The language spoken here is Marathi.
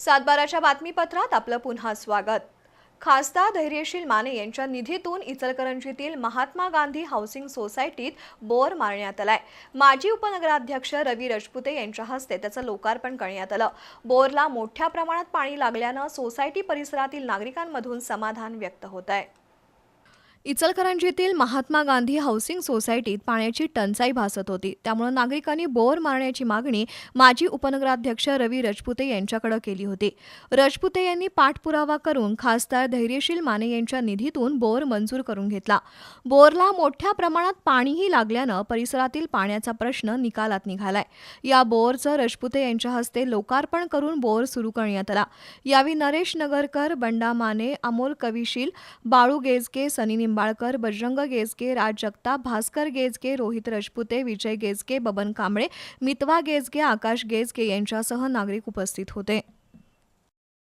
सातबाराच्या बातमीपत्रात आपलं पुन्हा स्वागत. खासदार धैर्यशील माने यांच्या निधीतून इचलकरंजीतील महात्मा गांधी हाऊसिंग सोसायटीत बोर मारण्यात आलाय. माजी उपनगराध्यक्ष रवी रजपुते यांच्या हस्ते त्याचं लोकार्पण करण्यात आलं. बोरला मोठ्या प्रमाणात पाणी लागल्यानं सोसायटी परिसरातील नागरिकांमधून समाधान व्यक्त होत आहे इचलकरंजीतील महात्मा गांधी हाऊसिंग सोसायटीत पाण्याची टंचाई भासत होती. त्यामुळे नागरिकांनी बोर मारण्याची मागणी माजी उपनगराध्यक्ष रवी रजपुते यांच्याकडे केली होती. रजपुते यांनी पाठपुरावा करून खासदार धैर्यशील माने यांच्या निधीतून बोर मंजूर करून घेतला. बोरला मोठ्या प्रमाणात पाणीही लागल्यानं परिसरातील पाण्याचा प्रश्न निकालात निघालाय. या बोरचं रजपुते यांच्या हस्ते लोकार्पण करून बोर सुरू करण्यात आला. यावेळी नरेश नगरकर बंडा माने अमोल कविशील बाळू गेजके सनी निंबाळकर बजरंग गेजके राज जगताप भास्कर गेजके रोहित रजपुते विजय गेजके बबन कांबळे मितवा गेजके आकाश गेजके यांच्यासह नागरिक उपस्थित होते.